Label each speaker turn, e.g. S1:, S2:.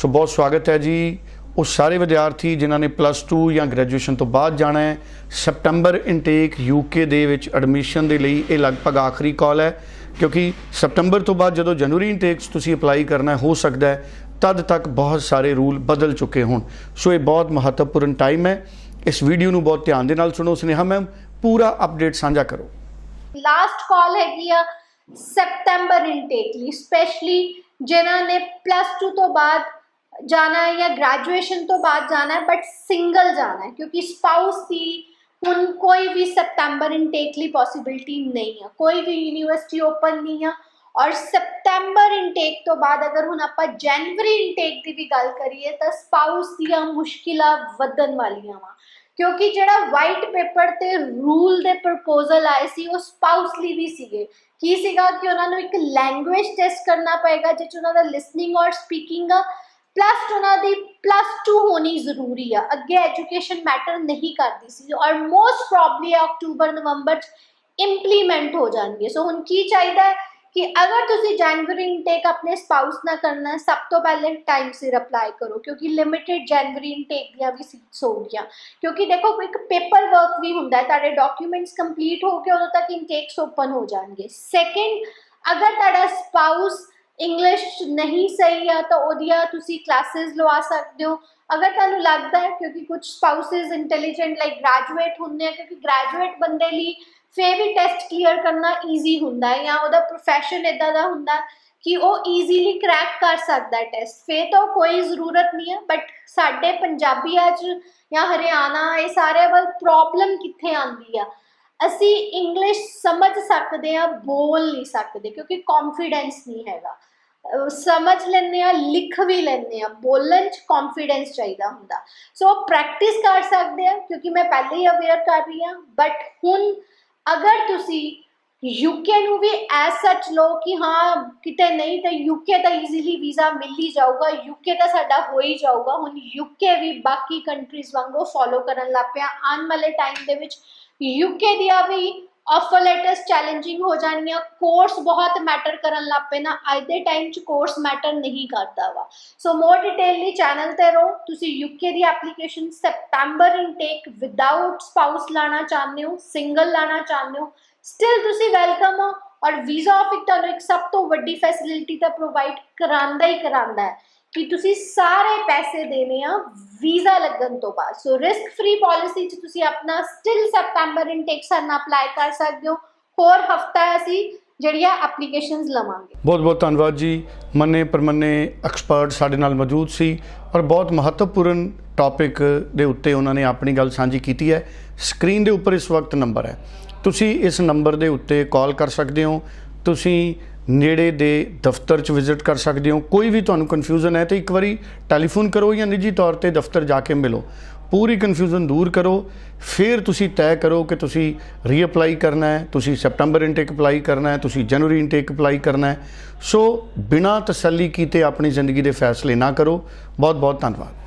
S1: ਸੋ ਬਹੁਤ ਸਵਾਗਤ ਹੈ ਜੀ। ਉਹ ਸਾਰੇ ਵਿਦਿਆਰਥੀ ਜਿਨ੍ਹਾਂ ਨੇ ਪਲੱਸ 2 ਜਾਂ ਗ੍ਰੈਜੂਏਸ਼ਨ ਤੋਂ ਬਾਅਦ ਜਾਣਾ ਹੈ ਸਪਟੈਂਬਰ ਇਨਟੇਕ ਯੂਕੇ ਦੇ ਵਿੱਚ ਐਡਮਿਸ਼ਨ ਦੇ ਲਈ ਇਹ ਲਗਭਗ ਆਖਰੀ ਕਾਲ ਹੈ। ਕਿਉਂਕਿ ਸਪਟੈਂਬਰ ਤੋਂ ਬਾਅਦ ਜਦੋਂ ਜਨਵਰੀ ਇਨਟੇਕਸ ਤੁਸੀਂ ਅਪਲਾਈ ਕਰਨਾ ਹੋ ਸਕਦਾ ਹੈ, ਤਦ ਤੱਕ ਬਹੁਤ ਸਾਰੇ ਰੂਲ ਬਦਲ ਚੁੱਕੇ ਹੋਣ। ਸੋ ਇਹ ਬਹੁਤ ਮਹੱਤਵਪੂਰਨ ਟਾਈਮ ਹੈ। ਇਸ ਵੀਡੀਓ ਨੂੰ ਬਹੁਤ ਧਿਆਨ ਦੇ ਨਾਲ ਸੁਣੋ ਸੁਨੇਹਾ ਮੈਮ ਪੂਰਾ ਅਪਡੇਟ ਸਾਂਝਾ ਕਰੋ।
S2: ਲਾਸਟ ਕਾਲ ਹੈਗੀ ਆ ਸੈਪਟੈਂਬਰ ਇਨਟੇਕ ਲਈ ਸਪੈਸ਼ਲੀ ਜਿਨ੍ਹਾਂ ਨੇ ਪਲੱਸ 2 ਤੋਂ ਬਾਅਦ ਜਾਣਾ ਹੈ ਜਾਂ ਗ੍ਰੈਜੂਏਸ਼ਨ ਤੋਂ ਬਾਅਦ ਜਾਣਾ ਹੈ ਬਟ ਸਿੰਗਲ ਜਾਣਾ ਹੈ ਕਿਉਂਕਿ ਸਪਾਊਸ ਦੀ ਹੁਣ ਕੋਈ ਵੀ ਸੈਪਟੈਂਬਰ ਇਨਟੇਕ ਲਈ ਪੋਸਿਬਿਲਿਟੀ ਨਹੀਂ ਹੈ ਕੋਈ ਵੀ ਯੂਨੀਵਰਸਿਟੀ ਓਪਨ ਨਹੀਂ ਆ ਔਰ ਸੈਪਟੈਂਬਰ ਇਨਟੇਕ ਤੋਂ ਬਾਅਦ ਅਗਰ ਹੁਣ ਆਪਾਂ ਜਨਵਰੀ ਇਨਟੇਕ ਦੀ ਵੀ ਗੱਲ ਕਰੀਏ ਤਾਂ ਸਪਾਊਸ ਦੀਆਂ ਮੁਸ਼ਕਿਲਾਂ ਵਧਣ ਵਾਲੀਆਂ ਵਾ ਕਿਉਂਕਿ ਜਿਹੜਾ ਵਾਈਟ ਪੇਪਰ ਤੇ ਰੂਲ ਦੇ ਪ੍ਰਪੋਜ਼ਲ ਆਏ ਸੀ ਉਹ ਸਪਾਊਸ ਲਈ ਵੀ ਸੀਗੇ ਕੀ ਸੀਗਾ ਕਿ ਉਹਨਾਂ ਨੂੰ ਇੱਕ ਲੈਂਗੁਏਜ ਟੈਸਟ ਕਰਨਾ ਪਏਗਾ ਜਿਸ 'ਚ ਉਹਨਾਂ ਦਾ ਲਿਸਨਿੰਗ ਔਰ ਸਪੀਕਿੰਗ ਆ ਪਲੱਸ ਉਹਨਾਂ ਦੀ ਪਲੱਸ 2 ਹੋਣੀ ਜ਼ਰੂਰੀ ਆ ਅੱਗੇ ਐਜੂਕੇਸ਼ਨ ਮੈਟਰ ਨਹੀਂ ਕਰਦੀ ਸੀ ਔਰ ਮੋਸਟ ਪ੍ਰੋਬਬਲੀ ਅਕਤੂਬਰ ਨਵੰਬਰ 'ਚ ਇੰਪਲੀਮੈਂਟ ਹੋ ਜਾਣਗੇ ਸੋ ਹੁਣ ਕੀ ਚਾਹੀਦਾ ਹੈ ਕਿ ਅਗਰ ਤੁਸੀਂ ਜਨਵਰੀ ਇਨਟੇਕ ਆਪਣੇ ਸਪਾਊਸ ਨਾਲ ਕਰਨਾ ਹੈ ਸਭ ਤੋਂ ਪਹਿਲੇ ਟਾਈਮ ਸਿਰ ਅਪਲਾਈ ਕਰੋ ਕਿਉਂਕਿ ਲਿਮਿਟਿਡ ਜਨਵਰੀ ਇਨਟੇਕ ਦੀਆਂ ਵੀ ਸੀਟਸ ਹੋਣਗੀਆਂ ਕਿਉਂਕਿ ਦੇਖੋ ਇੱਕ ਪੇਪਰ ਵਰਕ ਵੀ ਹੁੰਦਾ ਹੈ ਤੁਹਾਡੇ ਡਾਕੂਮੈਂਟਸ ਕੰਪਲੀਟ ਹੋ ਕੇ ਉਦੋਂ ਤੱਕ ਇਨਟੇਕਸ ਓਪਨ ਹੋ ਜਾਣਗੇ ਸੈਕਿੰਡ ਅਗਰ ਤੁਹਾਡਾ ਸਪਾਊਸ ਇੰਗਲਿਸ਼ ਨਹੀਂ ਸਹੀ ਆ ਤਾਂ ਉਹਦੀਆਂ ਤੁਸੀਂ ਕਲਾਸਿਸ ਲਵਾ ਸਕਦੇ ਹੋ। ਅਗਰ ਤੁਹਾਨੂੰ ਲੱਗਦਾ ਹੈ ਕਿਉਂਕਿ ਕੁਝ ਸਪਾਊਸਸ ਇੰਟੈਲੀਜੈਂਟ ਲਾਈਕ ਗ੍ਰੈਜੂਏਟ ਹੁੰਦੇ ਆ, ਕਿਉਂਕਿ ਗ੍ਰੈਜੂਏਟ ਬੰਦੇ ਲਈ ਫੇ ਵੀ ਟੈਸਟ ਕਲੀਅਰ ਕਰਨਾ ਈਜ਼ੀ ਹੁੰਦਾ ਹੈ ਜਾਂ ਉਹਦਾ ਪ੍ਰੋਫੈਸ਼ਨ ਇਦਾਂ ਦਾ ਹੁੰਦਾ ਕਿ ਉਹ ਈਜ਼ੀਲੀ ਕ੍ਰੈਕ ਕਰ ਸਕਦਾ ਹੈ ਟੈਸਟ ਫੇ ਤਾਂ ਕੋਈ ਜ਼ਰੂਰਤ ਨਹੀਂ ਹੈ ਬਟ ਸਾਡੇ ਪੰਜਾਬੀਆਂ 'ਚ ਜਾਂ ਹਰਿਆਣਾ, ਇਹ ਸਾਰੇ ਵੱਲ ਪ੍ਰੋਬਲਮ ਕਿੱਥੇ ਆਉਂਦੀ ਆ? ਅਸੀਂ ਇੰਗਲਿਸ਼ ਸਮਝ ਸਕਦੇ ਆ, ਬੋਲ ਨਹੀਂ ਸਕਦੇ ਕਿਉਂਕਿ ਕੌਨਫੀਡੈਂਸ ਨਹੀਂ ਹੈਗਾ। ਸਮਝ ਲੈਂਦੇ ਆ ਲਿਖ ਵੀ ਲੈਂਦੇ ਆ ਬੋਲਣ 'ਚ ਕੌਨਫੀਡੈਂਸ ਚਾਹੀਦਾ ਹੁੰਦਾ। ਸੋ ਪ੍ਰੈਕਟਿਸ ਕਰ ਸਕਦੇ ਆ ਕਿਉਂਕਿ ਮੈਂ ਪਹਿਲੇ ਹੀ ਅਵੇਅਰ ਕਰ ਰਹੀ ਹਾਂ। ਬਟ ਹੁਣ ਅਗਰ ਤੁਸੀਂ ਯੂਕੇ ਨੂੰ ਵੀ ਐਸ ਸੱਚ ਲੋ ਕਿ ਹਾਂ, ਕਿਤੇ ਨਹੀਂ ਤਾਂ ਯੂਕੇ ਤਾਂ ਈਜ਼ੀਲੀ ਵੀਜ਼ਾ ਮਿਲ ਹੀ ਜਾਊਗਾ। ਯੂਕੇ ਤਾਂ ਸਾਡਾ ਹੋ ਹੀ ਜਾਊਗਾ। ਹੁਣ ਯੂਕੇ ਵੀ ਬਾਕੀ ਕੰਟਰੀਜ਼ ਵਾਂਗੂ ਫੋਲੋ ਕਰਨ ਲੱਗ ਪਿਆ। ਆਉਣ ਵਾਲੇ ਟਾਈਮ ਦੇ ਵਿੱਚ ਯੂਕੇ ਦੀਆਂ ਵੀ ਆਫਰ ਲੈਟਰਸ ਚੈਲੰਜਿੰਗ ਹੋ ਜਾਣਗੀਆਂ ਕੋਰਸ ਬਹੁਤ ਮੈਟਰ ਕਰਨ ਲੱਗ ਪਏ ਅੱਜ ਦੇ ਟਾਈਮ 'ਚ ਕੋਰਸ ਮੈਟਰ ਨਹੀਂ ਕਰਦਾ ਵਾ। ਸੋ ਮੋਰ ਡਿਟੇਲ ਲਈ ਚੈਨਲ ਤੇ ਰਹੋ, ਤੁਸੀਂ ਯੂਕੇ ਦੀ application September intake without spouse ਲਾਣਾ ਚਾਹੁੰਦੇ ਹੋ ਸਿੰਗਲ ਲਾਣਾ ਚਾਹੁੰਦੇ ਹੋ ਸਟਿਲ ਤੁਸੀਂ ਵੈਲਕਮ ਹੋ, ਔਰ ਵੀਜ਼ਾ ਆਫਿਸ ਤੁਹਾਨੂੰ ਇੱਕ ਸਭ ਤੋਂ ਵੱਡੀ ਫੈਸਿਲਿਟੀ ਤਾਂ ਪ੍ਰੋਵਾਈਡ ਕਰਾਂਦਾ ਹੀ ਕਰਾਂਦਾ ਹੈ। ਕਿ ਤੁਸੀਂ ਸਾਰੇ ਪੈਸੇ ਦੇਣੇ ਆ ਵੀਜ਼ਾ ਲੱਗਣ ਤੋਂ ਬਾਅਦ। ਸੋ ਰਿਸਕ ਫ੍ਰੀ ਪਾਲਿਸੀ ਚ ਤੁਸੀਂ ਆਪਣਾ ਸਟਿਲ ਸੈਪਟੈਂਬਰ ਇਨਟੇਕ ਸਰਨਾ ਅਪਲਾਈ ਕਰ ਸਕਦੇ ਹੋ। ਹੋਰ ਹਫਤਾ ਅਸੀਂ ਜਿਹੜੀਆਂ ਐਪਲੀਕੇਸ਼ਨਸ ਲਵਾਂਗੇ।
S1: ਬਹੁਤ ਬਹੁਤ ਧੰਨਵਾਦ ਜੀ। ਮੰਨੇ ਪਰਮੰਨੇ ਐਕਸਪਰਟ ਸਾਡੇ ਨਾਲ ਮੌਜੂਦ ਸੀ ਔਰ ਬਹੁਤ ਮਹੱਤਵਪੂਰਨ ਟੌਪਿਕ ਦੇ ਉੱਤੇ ਉਹਨਾਂ ਨੇ ਆਪਣੀ ਗੱਲ ਸਾਂਝੀ ਕੀਤੀ ਹੈ। ਸਕਰੀਨ ਦੇ ਉੱਪਰ ਇਸ ਵਕਤ ਨੰਬਰ ਹੈ। ਤੁਸੀਂ ਇਸ ਨੰਬਰ ਦੇ ਉੱਤੇ ਕਾਲ ਕਰ ਸਕਦੇ ਹੋ। ਤੁਸੀਂ ਨੇੜੇ ਦੇ ਦਫ਼ਤਰ 'ਚ ਵਿਜ਼ਿਟ ਕਰ ਸਕਦੇ ਹੋ। ਕੋਈ ਵੀ ਤੁਹਾਨੂੰ ਕਨਫਿਊਜ਼ਨ ਹੈ ਤਾਂ ਇੱਕ ਵਾਰੀ ਟੈਲੀਫੋਨ ਕਰੋ ਜਾਂ ਨਿੱਜੀ ਤੌਰ ਤੇ ਦਫ਼ਤਰ ਜਾ ਕੇ ਮਿਲੋ। ਪੂਰੀ ਕਨਫਿਊਜ਼ਨ ਦੂਰ ਕਰੋ। ਫਿਰ ਤੁਸੀਂ ਤੈਅ ਕਰੋ ਕਿ ਤੁਸੀਂ ਰੀਅਪਲਾਈ ਕਰਨਾ ਹੈ, ਤੁਸੀਂ ਸੈਪਟੈਂਬਰ ਇਨਟੇਕ ਅਪਲਾਈ ਕਰਨਾ ਹੈ, ਤੁਸੀਂ ਜਨਵਰੀ ਇਨਟੇਕ ਅਪਲਾਈ ਕਰਨਾ ਹੈ। ਸੋ ਬਿਨਾਂ ਤਸੱਲੀ ਕੀਤੇ ਆਪਣੀ ਜ਼ਿੰਦਗੀ ਦੇ ਫੈਸਲੇ ਨਾ ਕਰੋ। ਬਹੁਤ ਬਹੁਤ ਧੰਨਵਾਦ।